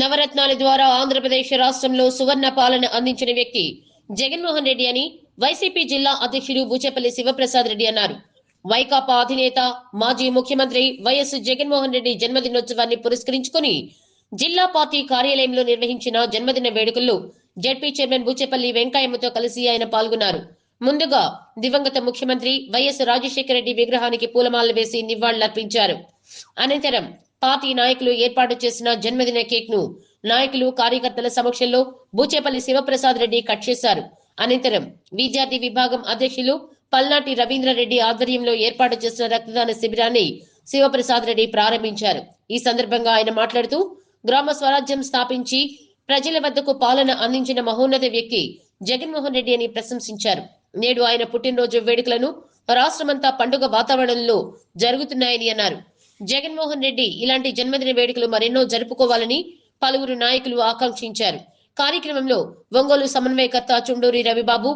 నవరత్నాల ద్వారా ఆంధ్రప్రదేశ్ రాష్ట్రంలో సువర్ణ పాలన అందించిన వ్యక్తి జగన్మోహన్ రెడ్డి అని వైసీపీ జిల్లా అధ్యక్షుడు బూచేపల్లి శివప్రసాద్ రెడ్డి అన్నారు. వైకాపా అధినేత మాజీ ముఖ్యమంత్రి వైఎస్ జగన్మోహన్ రెడ్డి జన్మదినోత్సవాన్ని పురస్కరించుకొని జిల్లా పార్టీ కార్యాలయంలో నిర్వహించిన జన్మదిన వేడుకల్లో జడ్పీ చైర్మన్ బూచేపల్లి వెంకయ్యమ్మతో కలిసి ఆయన పాల్గొన్నారు. ముందుగా దివంగత ముఖ్యమంత్రి వైఎస్ రాజశేఖర రెడ్డి విగ్రహానికి పూలమాలలు వేసి నివాళులర్పించారు. అనంతరం పార్టీ నాయకులు ఏర్పాటు చేసిన జన్మదిన కేక్ను నాయకులు కార్యకర్తల సమక్షంలో బూచేపల్లి శివప్రసాద్ రెడ్డి కట్ చేశారు. అనంతరం విద్యార్థి విభాగం అధ్యక్షులు పల్నాటి రవీంద్రరెడ్డి ఆధ్వర్యంలో ఏర్పాటు చేసిన రక్తదాన శిబిరాన్ని శివప్రసాద్ రెడ్డి ప్రారంభించారు. ఈ సందర్భంగా ఆయన మాట్లాడుతూ గ్రామ స్వరాజ్యం స్థాపించి ప్రజల వద్దకు పాలన అందించిన మహోన్నత వ్యక్తి జగన్మోహన్ రెడ్డి అని ప్రశంసించారు. నేడు ఆయన పుట్టినరోజు వేడుకలను రాష్ట్రమంతా పండుగ వాతావరణంలో జరుగుతున్నాయని అన్నారు. జగన్మోహన్ రెడ్డి ఇలాంటి జన్మదిన వేడుకలు మరెన్నో జరుపుకోవాలని పలువురు నాయకులు ఆకాంక్షించారు. కార్యక్రమంలో ఒంగోలు సమన్వయకర్త చుండూరి రవిబాబు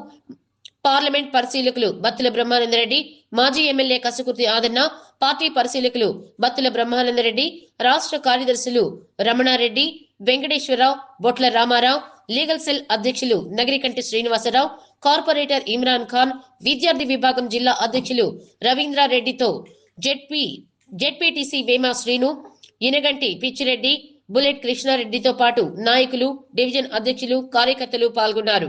పార్లమెంట్ పరిశీలకులు బత్తుల బ్రహ్మానందరెడ్డి మాజీ ఎమ్మెల్యే కసుకుర్తి ఆదన్న పార్టీ పరిశీలకులు బత్తుల బ్రహ్మానందరెడ్డి రాష్ట్ర కార్యదర్శులు రమణారెడ్డి వెంకటేశ్వరరావు బొట్ల రామారావు లీగల్ సెల్ అధ్యక్షులు నగరికంటి శ్రీనివాసరావు కార్పొరేటర్ ఇమ్రాన్ ఖాన్ విద్యార్థి విభాగం జిల్లా అధ్యక్షులు రవీంద్రారెడ్డితో ZP ZPTC Vema Srinu Inaganti Pichireddy bullet కృష్ణారెడ్డితో పాటు నాయకులు డివిజన్ అధ్యక్షులు కార్యకర్తలు పాల్గొన్నారు.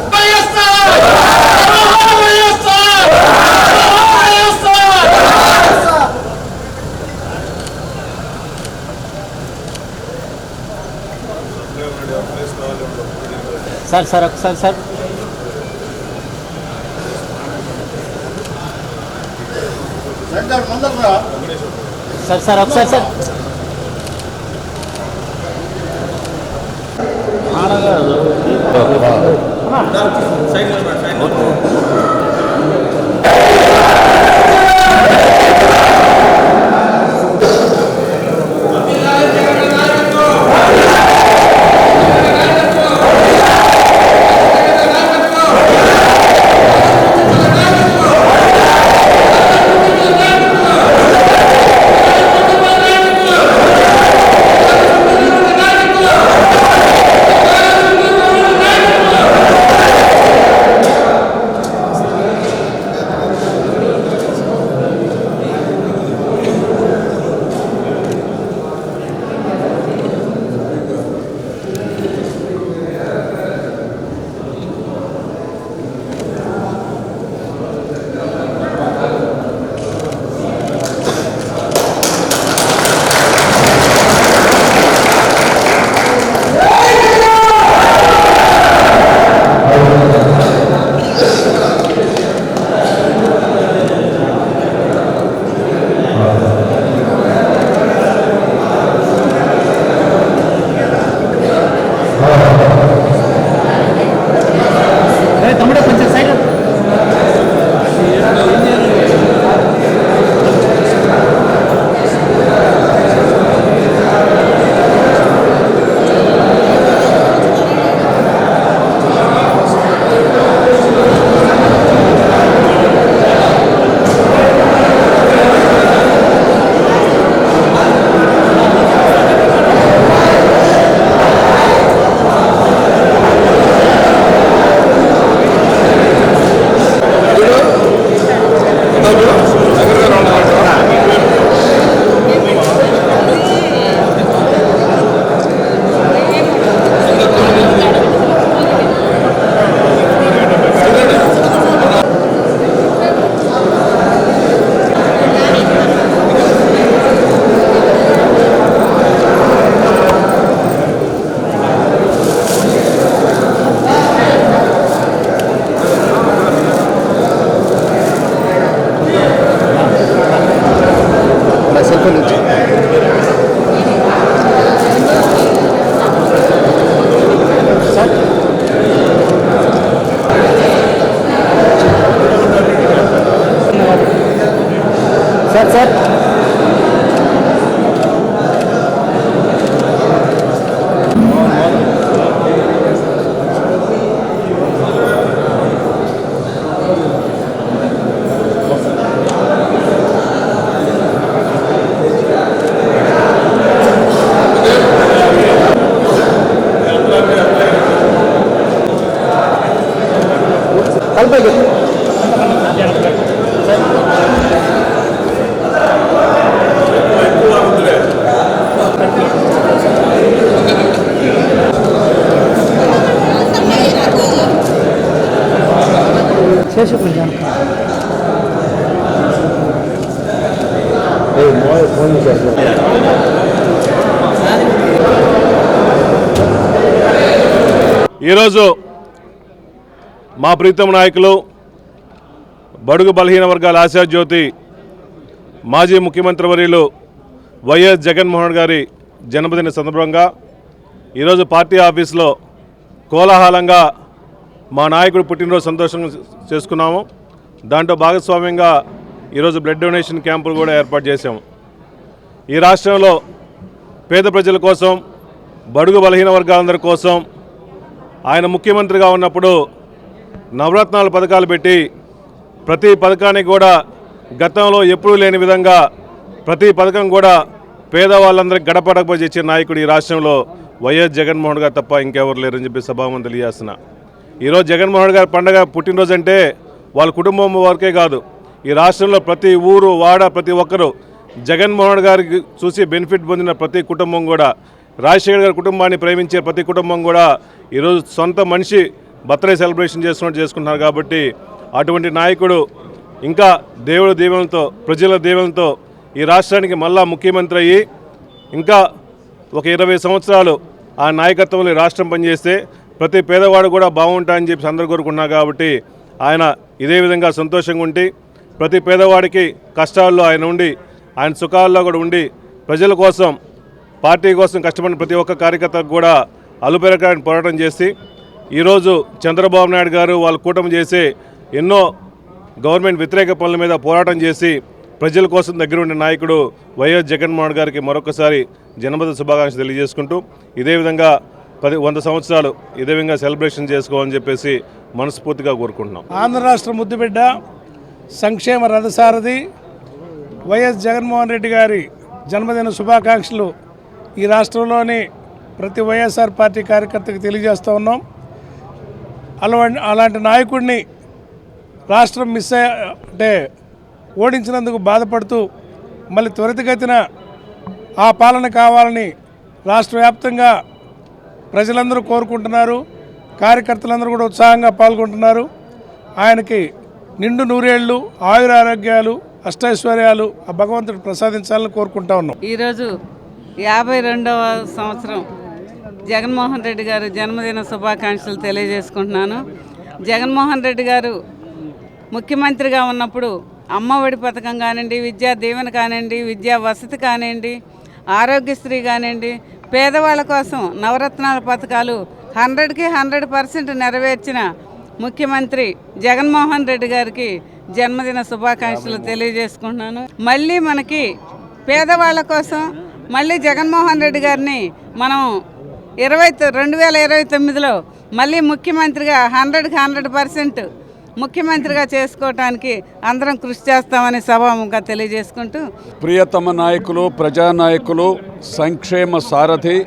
సార్ సార్ ఒకసారి సార్ సార్. సార్ ఒకసారి సార్ ఆడగారు చేసి కొంచెం ఈరోజు మా ప్రీతం నాయకులు బడుగు బలహీన వర్గాల ఆశాజ్యోతి మాజీ ముఖ్యమంత్రి వర్యులు వైఎస్ జగన్మోహన్ గారి జన్మదిన సందర్భంగా ఈరోజు పార్టీ ఆఫీస్లో కోలాహలంగా మా నాయకుడు పుట్టినరోజు సంతోషం చేసుకున్నాము. దాంట్లో భాగస్వామ్యంగా ఈరోజు బ్లడ్ డొనేషన్ క్యాంపులు కూడా ఏర్పాటు చేశాము. ఈ రాష్ట్రంలో పేద ప్రజల కోసం బడుగు బలహీన వర్గాలందరి కోసం ఆయన ముఖ్యమంత్రిగా ఉన్నప్పుడు నవరత్నాల పథకాలు పెట్టి ప్రతి పథకానికి కూడా గతంలో ఎప్పుడూ లేని విధంగా ప్రతి పథకం కూడా పేదవాళ్ళందరికీ గడపడకపోయి చేసే నాయకుడు ఈ రాష్ట్రంలో వైఎస్ జగన్మోహన్ గారు తప్ప ఇంకెవరు లేరని చెప్పి సభామని తెలియజేస్తున్నా. ఈరోజు జగన్మోహన్ గారి పండగ పుట్టినరోజు అంటే వాళ్ళ కుటుంబం వరకే కాదు. ఈ రాష్ట్రంలో ప్రతి ఊరు వాడ ప్రతి ఒక్కరూ జగన్మోహన్ గారికి చూసి బెనిఫిట్ పొందిన ప్రతి కుటుంబం కూడా రాజశేఖర్ గారి కుటుంబాన్ని ప్రేమించే ప్రతి కుటుంబం కూడా ఈరోజు సొంత మనిషి బర్త్డే సెలబ్రేషన్ చేసుకున్నట్టు చేసుకుంటున్నారు కాబట్టి అటువంటి నాయకుడు ఇంకా దేవుడి దీవెనతో ప్రజల దీవెనతో ఈ రాష్ట్రానికి మళ్ళా ముఖ్యమంత్రి అయ్యి ఇంకా ఒక ఇరవై సంవత్సరాలు ఆ నాయకత్వంలో రాష్ట్రం పనిచేస్తే ప్రతి పేదవాడు కూడా బాగుంటాయని చెప్పి అందరు కోరుకున్నా కాబట్టి ఆయన ఇదే విధంగా సంతోషంగా ఉండి ప్రతి పేదవాడికి కష్టాల్లో ఆయన ఉండి ఆయన సుఖాల్లో కూడా ఉండి ప్రజల కోసం పార్టీ కోసం కష్టపడిన ప్రతి ఒక్క కార్యకర్తకు కూడా అలుపెరకాయని పోరాటం చేసి ఈరోజు చంద్రబాబు నాయుడు గారు వాళ్ళ కూటమి చేసే ఎన్నో గవర్నమెంట్ వ్యతిరేక పనుల మీద పోరాటం చేసి ప్రజల కోసం దగ్గర ఉండే నాయకుడు వైఎస్ జగన్మోహన్ గారికి మరొకసారి జన్మదిన శుభాకాంక్షలు తెలియజేసుకుంటూ ఇదే విధంగా పది వంద సంవత్సరాలు ఇదే విధంగా సెలబ్రేషన్ చేసుకోవాలని చెప్పేసి మనస్ఫూర్తిగా కోరుకుంటున్నాం. ఆంధ్ర రాష్ట్ర ముద్దుబిడ్డ సంక్షేమ రథసారథి వైఎస్ జగన్మోహన్ రెడ్డి గారి జన్మదిన శుభాకాంక్షలు ఈ రాష్ట్రంలోని ప్రతి వైఎస్ఆర్ పార్టీ కార్యకర్తకు తెలియజేస్తూ ఉన్నాం. అలవా అలాంటి నాయకుడిని రాష్ట్రం మిస్ అంటే ఓడించినందుకు బాధపడుతూ మళ్ళీ త్వరితగతిన ఆ పాలన కావాలని రాష్ట్ర వ్యాప్తంగా ప్రజలందరూ కోరుకుంటున్నారు కార్యకర్తలందరూ కూడా ఉత్సాహంగా పాల్గొంటున్నారు. ఆయనకి నిండు నూరేళ్ళు ఆయురారోగ్యాలు అష్టైశ్వర్యాలు ఆ భగవంతుడు ప్రసాదించాలని కోరుకుంటా ఉన్నాం. ఈరోజు యాభై రెండవ సంవత్సరం జగన్మోహన్ రెడ్డి గారు జన్మదిన శుభాకాంక్షలు తెలియజేసుకుంటున్నాను. జగన్మోహన్ రెడ్డి గారు ముఖ్యమంత్రిగా ఉన్నప్పుడు అమ్మఒడి పథకం కానివ్వండి విద్యా దీవెన కానివ్వండి విద్యా వసతి కానివ్వండి ఆరోగ్యశ్రీ కానివ్వండి పేదవాళ్ళ కోసం నవరత్నాల పథకాలు హండ్రెడ్కి హండ్రెడ్ పర్సెంట్ నెరవేర్చిన ముఖ్యమంత్రి జగన్మోహన్ రెడ్డి గారికి జన్మదిన శుభాకాంక్షలు తెలియజేసుకుంటున్నాను. మళ్ళీ మనకి పేదవాళ్ళ కోసం మళ్ళీ జగన్మోహన్ రెడ్డి గారిని మనం ఇరవై రెండు వేల ఇరవై తొమ్మిదిలో మళ్ళీ ముఖ్యమంత్రిగా హండ్రెడ్కి హండ్రెడ్ పర్సెంట్ ముఖ్యమంత్రిగా చేసుకోవటానికి అందరం కృషి చేస్తామని సభాముఖంగా తెలియజేసుకుంటూ ప్రియతమ నాయకులు ప్రజానాయకులు సంక్షేమ సారథి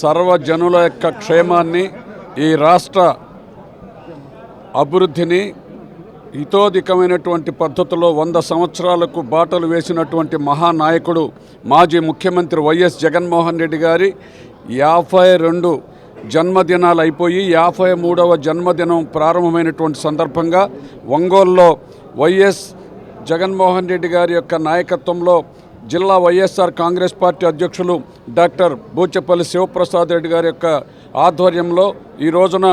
సర్వజనుల యొక్క క్షేమాన్ని ఈ రాష్ట్ర అభివృద్ధిని హితోధికమైనటువంటి పద్ధతిలో వంద సంవత్సరాలకు బాటలు వేసినటువంటి మహానాయకుడు మాజీ ముఖ్యమంత్రి వైఎస్ జగన్మోహన్ రెడ్డి గారి యాభై రెండు జన్మదినాలు అయిపోయి యాభై మూడవ జన్మదినం ప్రారంభమైనటువంటి సందర్భంగా ఒంగోలులో వైఎస్ జగన్మోహన్ రెడ్డి గారి యొక్క నాయకత్వంలో జిల్లా వైఎస్ఆర్ కాంగ్రెస్ పార్టీ అధ్యక్షులు డాక్టర్ బూచపల్లి శివప్రసాద్ రెడ్డి గారి యొక్క ఆధ్వర్యంలో ఈ రోజున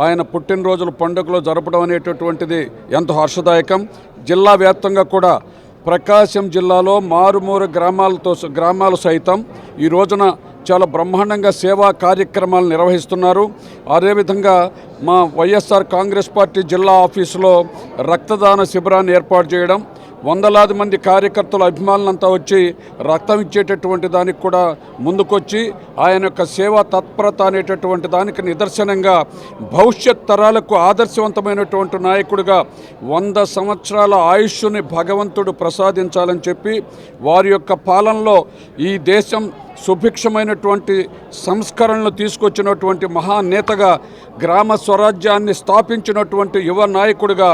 ఆయన పుట్టినరోజుల పండుగలో జరపడం అనేటటువంటిది ఎంతో హర్షదాయకం. జిల్లా వ్యాప్తంగా కూడా ప్రకాశం జిల్లాలో మారుమూరు గ్రామాలతో గ్రామాలు సైతం ఈ రోజున చాలా బ్రహ్మాండంగా సేవా కార్యక్రమాలు నిర్వహిస్తున్నారు. అదేవిధంగా మా వైఎస్ఆర్ కాంగ్రెస్ పార్టీ జిల్లా ఆఫీసులో రక్తదాన శిబిరాన్ని ఏర్పాటు చేయడం వందలాది మంది కార్యకర్తలు అభిమానులంతా వచ్చి రక్తం ఇచ్చేటటువంటి దానికి కూడా ముందుకొచ్చి ఆయన యొక్క సేవా తత్పరత అనేటటువంటి దానికి నిదర్శనంగా భవిష్యత్ తరాలకు ఆదర్శవంతమైనటువంటి నాయకుడిగా వంద సంవత్సరాల ఆయుష్ని భగవంతుడు ప్రసాదించాలని చెప్పి వారి యొక్క పాలనలో ఈ దేశం సుభిక్షమైనటువంటి సంస్కరణలు తీసుకొచ్చినటువంటి మహానేతగా గ్రామ స్వరాజ్యాన్ని స్థాపించినటువంటి యువ నాయకుడిగా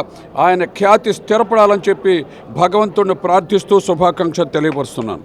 ఆయన ఖ్యాతి స్థిరపడాలని చెప్పి భగవంతుడిని ప్రార్థిస్తూ శుభాకాంక్షలు తెలియపరుస్తున్నాను.